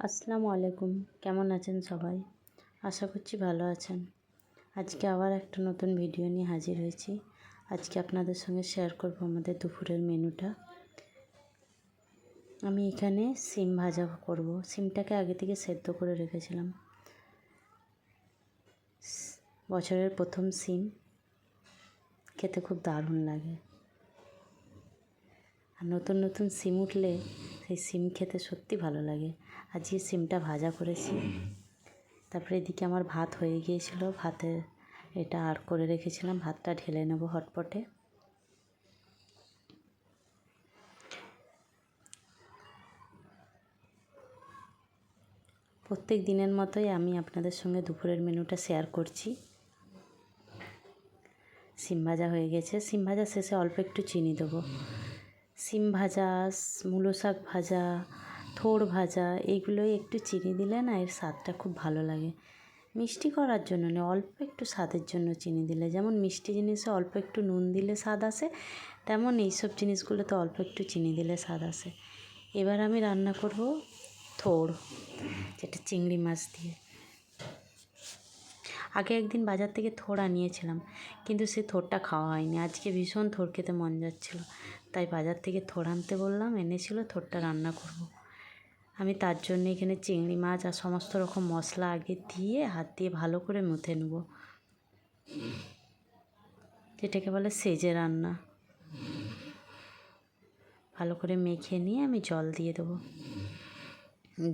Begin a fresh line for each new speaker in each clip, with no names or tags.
আসসালামু আলাইকুম। কেমন আছেন সবাই? আশা করছি ভালো আছেন। আজকে আবার একটা নতুন ভিডিও নিয়ে হাজির হয়েছি। আজকে আপনাদের সঙ্গে শেয়ার করব আমাদের দুপুরের মেনুটা। আমি এখানে সিম ভাজা করব। সিমটাকে আগে থেকে সেদ্ধ করে রেখেছিলাম। বছরের প্রথম সিম। খেতে খুব দারুণ লাগে। আর নতুন নতুন সিম উঠলে সেই সিম খেতে সত্যি ভালো লাগে। আজকে সিমটা ভাজা করেছি। তারপরে এদিকে আমার ভাত হয়ে গিয়েছিল। ভাতে এটা আর করে রেখেছিলাম। ভাতটা ঢেলে নেব হটপটে। প্রত্যেক দিনের মতোই আমি আপনাদের সঙ্গে দুপুরের মেনুটা শেয়ার করছি। সিম ভাজা হয়ে গেছে। সিম ভাজা শেষে অল্প একটু চিনি দেবো। সিম ভাজা মূলো শাক ভাজা থোড় ভাজা এইগুলোই একটু চিনি দিলে না এর স্বাদটা খুব ভালো লাগে। মিষ্টি করার জন্য নয়, অল্প একটু স্বাদের জন্য চিনি দিলে। যেমন মিষ্টি জিনিসে অল্প একটু নুন দিলে স্বাদ আসে, তেমন এইসব জিনিসগুলোতে অল্প একটু চিনি দিলে স্বাদ আসে। এবার আমি রান্না করব থোড়, যেটা চিংড়ি মাছ দিয়ে। আগে একদিন বাজার থেকে থোড় আনিয়েছিলাম, কিন্তু সে থোড়টা খাওয়া হয়নি। আজকে ভীষণ থোড় খেতে মন যাচ্ছিল, তাই বাজার থেকে থোড় আনতে বললাম, এনেছিল, থোড়টা রান্না করব। আমি তার জন্য এখানে চিংড়ি মাছ আর সমস্ত রকম মশলা আগে দিয়ে হাত দিয়ে ভালো করে মুথে নেব। যেটাকে বলে সেজে রান্না। ভালো করে মেখে নিয়ে আমি জল দিয়ে দেবো।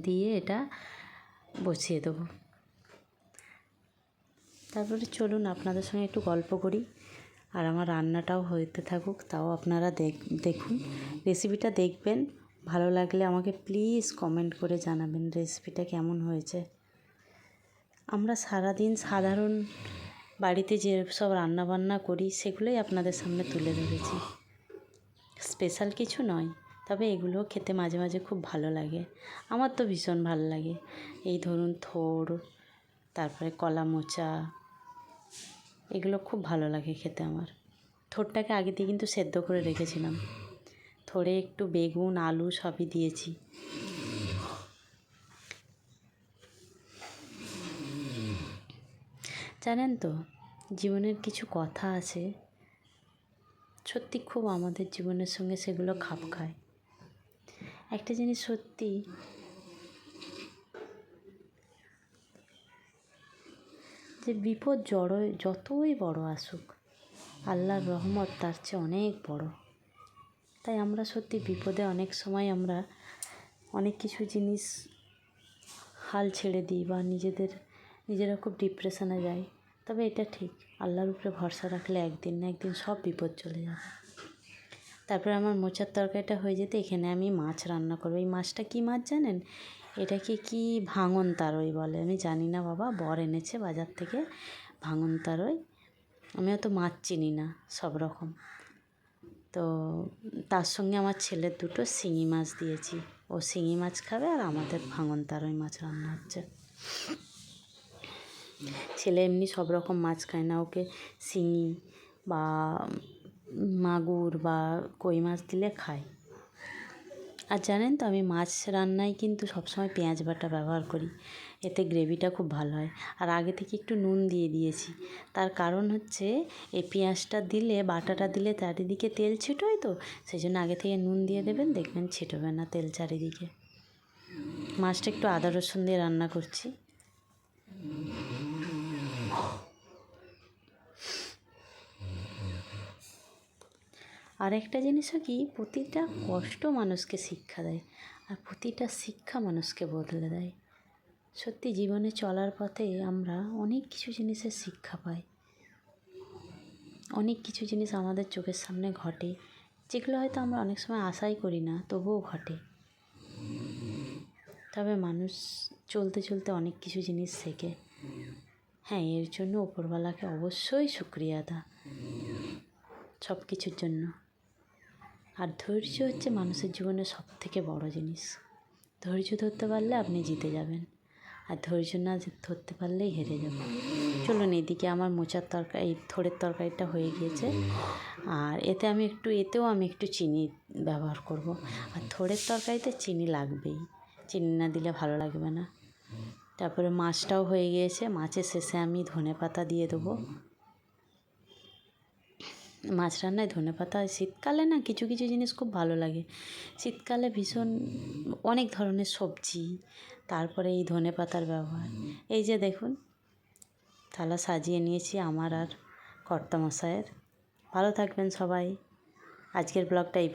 দিয়ে এটা বসিয়ে দেবো। তারপরে চলুন আপনাদের সঙ্গে একটু গল্প করি। আর আমার রান্নাটাও হইতে থাকুক, তাও আপনারা দেখুন। রেসিপিটা দেখবেন। ভালো লাগলে আমাকে প্লিজ কমেন্ট করে জানাবেন রেসিপিটা কেমন হয়েছে। আমরা সারাদিন সাধারণ বাড়িতে যে সব রান্নাবান্না করি, সেগুলোই আপনাদের সামনে তুলে ধরেছি। স্পেশাল কিছু নয়, তবে এগুলো খেতে মাঝে মাঝে খুব ভালো লাগে। আমার তো ভীষণ ভালো লাগে। এই ধরুন থোড় তারপরে কলা মোচা, এগুলো খুব ভালো লাগে খেতে আমার। থোড়টাকে আগে দিয়ে কিন্তু সেদ্ধ করে রেখেছিলাম। থোড়ে একটু বেগুন, আলু সবই দিয়েছি। জানেন তো, জীবনের কিছু কথা আছে, সত্যি খুব আমাদের জীবনের সঙ্গে সেগুলো খাপ খায়। একটা জিনিস সত্যি, যে বিপদ জড়ো, যতই বড় আসুক, আল্লাহর রহমত তার চেয়ে অনেক বড়। তাই আমরা সত্যি বিপদে অনেক সময় আমরা অনেক কিছু জিনিস হাল ছেড়ে দিই বা নিজেদের, নিজেরা খুব ডিপ্রেশনে যাই তবে এটা ঠিক, আল্লাহর উপরে ভরসা রাখলে একদিন না একদিন সব বিপদ চলে যাবে। তারপরে আমার মোচার তরকারিটা হয়ে যেতে এখানে আমি মাছ রান্না করব। এই মাছটা কী মাছ জানেন? এটাকে কি ভাঙন তারই বলে? আমি জানি না বাবা, বর এনেছে বাজার থেকে ভাঙন তারই আমি অত মাছ চিনি না, সব রকম। তো তার সঙ্গে আমার ছেলের দুটো শিঙি মাছ দিয়েছি। ও শিঙি মাছ খাবে আর আমাদের ভাঙন তার ওই মাছ রান্না হচ্ছে। ছেলে এমনি সব রকম মাছ খায় না। ওকে শিঙি বা মাগুর বা কই মাছ দিলে খায়। আর জানেন তো আমি মাছ রান্নায় কিন্তু সবসময় পেঁয়াজ বাটা ব্যবহার করি। এতে গ্রেভিটা খুব ভালো হয়। আর আগে থেকে একটু নুন দিয়ে দিয়েছি। তার কারণ হচ্ছে এই পেঁয়াজটা দিলে, বাটাটা দিলে চারিদিকে তেল ছিটোয় তো, সেই জন্য আগে থেকে নুন দিয়ে দেবেন, দেখবেন ছিটোবে না তেল চারিদিকে। মাছটা একটু আদা রসুন দিয়ে রান্না করছি। আর একটা জিনিসও কি, প্রতিটা কষ্ট মানুষকে শিক্ষা দেয় আর প্রতিটা শিক্ষা মানুষকে বদলে দেয়। সত্যি জীবনে চলার পথে আমরা অনেক কিছু জিনিসের শিক্ষা পাই। অনেক কিছু জিনিস আমাদের চোখের সামনে ঘটে, যেগুলো হয়তো আমরা অনেক সময় আশাই করি না, তবুও ঘটে। তবে মানুষ চলতে চলতে অনেক কিছু জিনিস শেখে। হ্যাঁ এর জন্য ওপরওয়ালাকে অবশ্যই শুক্রিয়া দা সব কিছুর জন্য। আর ধৈর্য হচ্ছে মানুষের জীবনে সব থেকে বড় জিনিস। ধৈর্য ধরতে পারলে আপনি জিতে যাবেন, আর ধৈর্য না ধরতে পারলেই হেরে যাবেন। চলুন এদিকে আমার মোচার তরকারি থোড়ের তরকারিটা হয়ে গিয়েছে। আর এতে আমি একটু, এতেও আমি একটু চিনি ব্যবহার করব। আর থোড়ের তরকারিতে চিনি লাগবেই। চিনি না দিলে ভালো লাগবে না। তারপরে মাছটাও হয়ে গিয়েছে। মাছের শেষে আমি ধনে পাতা দিয়ে দেবো। মাছ রান্নায় ধনে পাতা শীতকালে না কিছু কিছু জিনিস খুব ভালো লাগে। শীতকালে ভীষণ অনেক ধরনের সবজি, তারপরে এই ধনে পাতার ব্যবহার। এই যে দেখুন, থালা সাজিয়ে নিয়েছি আমার আর কর্তামশায়ের ভালো থাকবেন সবাই। আজকের ব্লগটা এই